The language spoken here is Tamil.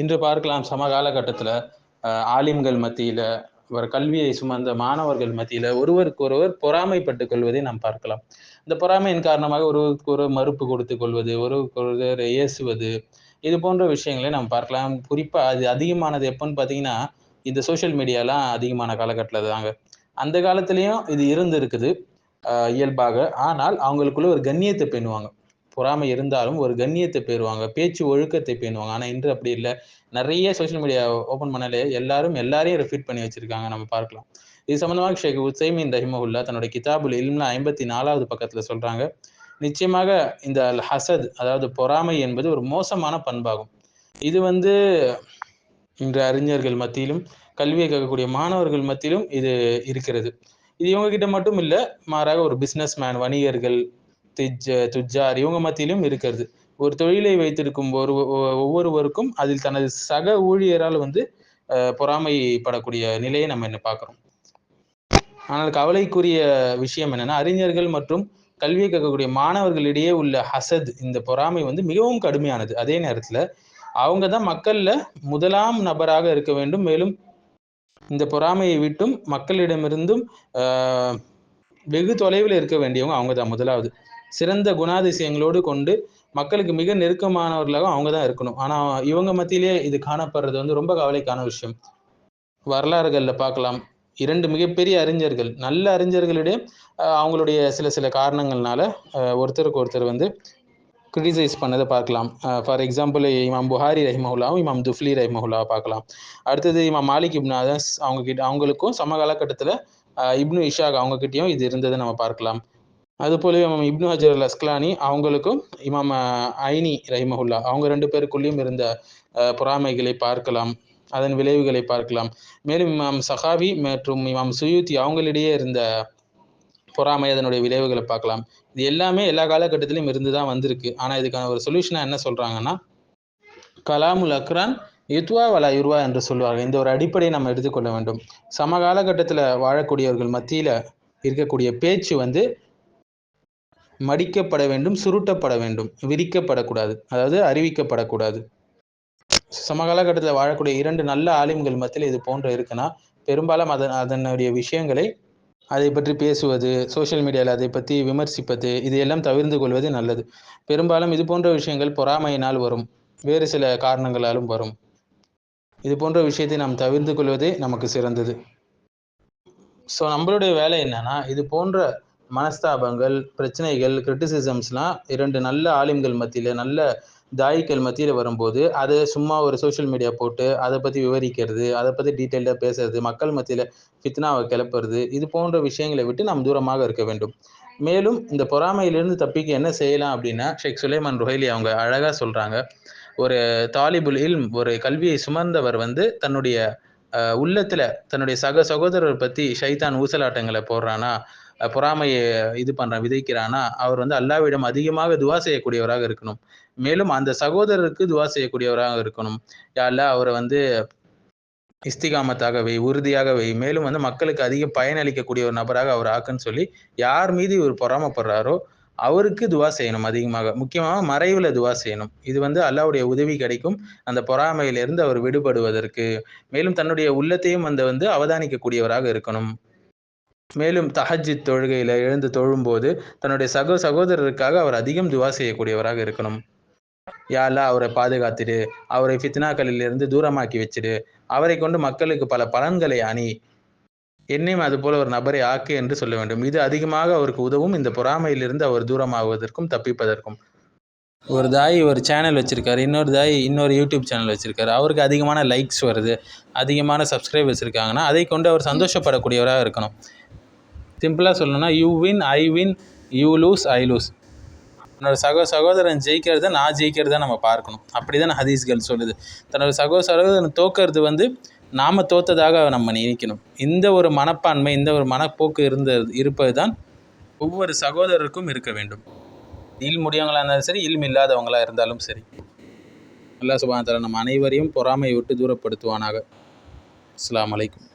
இன்று பார்க்கலாம் சமகாலகட்டத்தில் ஆலிம்கள் மத்தியில் ஒரு கல்வியை சுமந்த மாணவர்கள் மத்தியில் ஒருவருக்கு ஒருவர் பொறாமைப்பட்டுக் கொள்வதை நாம் பார்க்கலாம். இந்த பொறாமையின் காரணமாக ஒருவருக்கு ஒரு மறுப்பு கொடுத்து கொள்வது ஒருவருக்கு ஒருவர் ஏசுவது இது போன்ற விஷயங்களை நாம் பார்க்கலாம். குறிப்பாக அது அதிகமானது எப்போன்னு பார்த்தீங்கன்னா இந்த சோஷியல் மீடியாலாம் அதிகமான காலகட்டத்தில் தாங்க. அந்த காலத்துலேயும் இது இருந்து இருக்குது இயல்பாக. ஆனால் அவங்களுக்குள்ள ஒரு கண்ணியத்தை பேணுவாங்க. பொறாமை இருந்தாலும் ஒரு கண்ணியத்தை பேருவாங்க பேச்சு ஒழுக்கத்தை பேணுவாங்க. ஆனால் இன்று அப்படி இல்லை. நிறைய சோஷியல் மீடியா ஓப்பன் பண்ணாலே எல்லாரும் எல்லாரையும் ரெஃபீட் பண்ணி வச்சிருக்காங்க. நம்ம பார்க்கலாம். இது சம்பந்தமாக ஷேக் உசைமின் ரஹிமஹுல்லா தன்னுடைய கிதாபுல் இல்ம்ல ஐம்பத்தி நாலாவது பக்கத்தில் சொல்றாங்க நிச்சயமாக இந்த அல் ஹசத் அதாவது பொறாமை என்பது ஒரு மோசமான பண்பாகும். இது வந்து இன்று அறிஞர்கள் மத்தியிலும் கல்வியை கேட்கக்கூடிய மாணவர்கள் மத்தியிலும் இது இருக்கிறது. இது இவங்க கிட்ட மட்டும் இல்லை மாறாக ஒரு பிஸ்னஸ் மேன் வணிகர்கள் திஜ் துஜார் இவங்க மத்தியிலும் இருக்கிறது. ஒரு தொழிலை வைத்திருக்கும் ஒரு ஒவ்வொருவருக்கும் அதில் தனது சக ஊழியரால் வந்து பொறாமைப்படக்கூடிய நிலையை நம்ம என்ன பார்க்குறோம். ஆனால் கவலைக்குரிய விஷயம் என்னன்னா அறிஞர்கள் மற்றும் கல்வியை கேட்கக்கூடிய மாணவர்களிடையே உள்ள ஹசத் இந்த பொறாமை வந்து மிகவும் கடுமையானது. அதே நேரத்தில் அவங்க தான் மக்களில் முதலாம் நபராக இருக்க வேண்டும். மேலும் இந்த பொறாமையை விட்டும் மக்களிடமிருந்தும் வெகு தொலைவில் இருக்க வேண்டியவங்க அவங்க தான் முதலாவது. சிறந்த குணாதிசயங்களோடு கொண்டு மக்களுக்கு மிக நெருக்கமானவர்களாக அவங்க தான் இருக்கணும். ஆனால் இவங்க மத்தியிலே இது காணப்படுறது வந்து ரொம்ப கவலைக்கான விஷயம். வரலாறுகளில் பார்க்கலாம். இரண்டு மிகப்பெரிய அறிஞர்கள் நல்ல அறிஞர்களிடையே அவங்களுடைய சில சில காரணங்கள்னால ஒருத்தருக்கு ஒருத்தர் வந்து கிரிட்டிசைஸ் பண்ணதை பார்க்கலாம். ஃபார் எக்ஸாம்பிள் இமாம் புஹாரி ரஹிமஹுல்லாவும் இமாம் துஃப்லி ரஹிமஹுல்லாவை பார்க்கலாம். அடுத்தது இமாம் மாலிக் இப்னு அதஸ் அவங்க கிட்ட அவங்களுக்கும் சம காலகட்டத்தில் இப்னு இஷாக் அவங்க கிட்டேயும் இது இருந்ததை நம்ம பார்க்கலாம். அதுபோல இமாம் இப்னு ஹஜர் அல் அஸ்கலானி அவங்களுக்கும் இமாம் ஐனி ரஹிமஹுல்லா அவங்க ரெண்டு பேருக்குள்ளேயும் இருந்த பொறாமைகளை பார்க்கலாம் அதன் விளைவுகளை பார்க்கலாம். மேலும் இமாம் சஹாவி மற்றும் இமாம் சுயூத்தி அவங்களிடையே இருந்த பொறாமை அதனுடைய விளைவுகளை பார்க்கலாம். இது எல்லாமே எல்லா காலகட்டத்திலையும் இருந்து தான் வந்திருக்கு. ஆனால் இதுக்கான ஒரு சொல்யூஷனாக என்ன சொல்கிறாங்கன்னா கலாமுல் அக்ரான் யுத்வா வலா யுர்வா என்று சொல்லுவார்கள் இந்த ஒரு அடிப்படையை நம்ம எடுத்துக்கொள்ள வேண்டும். சம காலகட்டத்தில் வாழக்கூடியவர்கள் மத்தியில் இருக்கக்கூடிய பேச்சு வந்து மடிக்கப்பட வேண்டும் சுருட்டப்பட வேண்டும் விரிக்கப்படக்கூடாது. அதாவது அறிவிக்கப்படக்கூடாது. சமகாலகட்டத்தில் வாழக்கூடிய இரண்டு நல்ல ஆலிம்கள் மத்தியில் இது போன்ற இருக்குன்னா பெரும்பாலும் அதன் அதனுடைய விஷயங்களை அதை பற்றி பேசுவது சோஷியல் மீடியாவில் அதை பற்றி விமர்சிப்பது இதையெல்லாம் தவிர்த்து கொள்வது நல்லது. பெரும்பாலும் இது போன்ற விஷயங்கள் பொறாமையினால் வரும். வேறு சில காரணங்களாலும் வரும். இது போன்ற விஷயத்தை நாம் தவிர்த்து கொள்வதே நமக்கு சிறந்தது. ஸோ நம்மளுடைய வேலை என்னன்னா இது போன்ற மனஸ்தாபங்கள் பிரச்சனைகள் கிரிட்டிசிசம்ஸ்லாம் இரண்டு நல்ல ஆலிம்கள் மத்தியில் நல்ல தாய்க்கள் மத்தியில் வரும்போது அதை சும்மா ஒரு சோஷியல் மீடியா போட்டு அதை பற்றி விவரிக்கிறது அதை பற்றி டீட்டெயில்டாக பேசுறது மக்கள் மத்தியில் ஃபித்னாவை கிளப்புறது இது போன்ற விஷயங்களை விட்டு நாம் தூரமாக இருக்க வேண்டும். மேலும் இந்த பொறாமையிலிருந்து தப்பிக்க என்ன செய்யலாம் அப்படின்னா ஷேக் சுலைமான் ருஹைலி அவங்க அழகாக சொல்கிறாங்க ஒரு தாலிபுல் இல்ம் ஒரு கல்வியை சுமந்தவர் வந்து தன்னுடைய உள்ளத்தில் தன்னுடைய சக சகோதரர் பற்றி ஷைதான் ஊசலாட்டங்களை போடுறானா பொறாமையை இது பண்ணுறான் விதைக்கிறானா? அவர் வந்து அல்லாவிடம் அதிகமாக துவா செய்யக்கூடியவராக இருக்கணும். மேலும் அந்த சகோதரருக்கு துவா செய்யக்கூடியவராக இருக்கணும். யாரில் அவரை வந்து இஸ்திகாமத்தாக வை உறுதியாக வை. மேலும் வந்து மக்களுக்கு அதிக பயனளிக்கக்கூடிய ஒரு நபராக அவர் ஆக்குன்னு சொல்லி யார் மீது இவர் பொறாமப்படுறாரோ அவருக்கு துவா செய்யணும் அதிகமாக. முக்கியமாக மறைவில் துவா செய்யணும். இது வந்து அல்லாவுடைய உதவி கிடைக்கும். அந்த பொறாமையிலிருந்து அவர் விடுபடுவதற்கு. மேலும் தன்னுடைய உள்ளத்தையும் அந்த வந்து அவதானிக்கக்கூடியவராக இருக்கணும். மேலும் தஹஜி தொழுகையில் எழுந்து தொழும்போது தன்னுடைய சகோ சகோதரருக்காக அவர் அதிகம் துவா செய்யக்கூடியவராக இருக்கணும். யாலா அவரை பாதுகாத்துடு அவரை ஃபித்னாக்களிலிருந்து தூரமாக்கி வச்சிடு அவரை கொண்டு மக்களுக்கு பல பலன்களை அணி. என்னையும் அதுபோல ஒரு நபரை ஆக்கு என்று சொல்ல வேண்டும். இது அதிகமாக அவருக்கு உதவும். இந்த பொறாமையிலிருந்து அவர் தூரமாகுவதற்கும் தப்பிப்பதற்கும். ஒரு தாய் ஒரு சேனல் வச்சுருக்காரு. இன்னொரு தாய் இன்னொரு யூடியூப் சேனல் வச்சுருக்காரு. அவருக்கு அதிகமான லைக்ஸ் வருது. அதிகமான சப்ஸ்கிரைபர்ஸ் இருக்காங்கன்னா அதை கொண்டு அவர் சந்தோஷப்படக்கூடியவராக இருக்கணும். சிம்பிளாக சொல்லணும்னா you win I win you lose I lose தன்னோட சகோ சகோதரன் ஜெயிக்கிறத நான் ஜெயிக்கிறத நம்ம பார்க்கணும். அப்படி தான் ஹதீஸ்கள் சொல்லுது. தன்னோட சகோ சகோதரன் தோக்கிறது வந்து நாம் தோத்ததாக நம்ம நினைக்கணும். இந்த ஒரு மனப்பான்மை இந்த ஒரு மனப்போக்கு இருந்த இருப்பது தான் ஒவ்வொரு சகோதரருக்கும் இருக்க வேண்டும். இல் முடியவங்களாக இருந்தாலும் சரி இல்ம் இல்லாதவங்களாக இருந்தாலும் சரி. அல்லா சுபான் நம்ம அனைவரையும் பொறாமையை விட்டு தூரப்படுத்துவானாக. அஸ்லாம் வலைக்கும்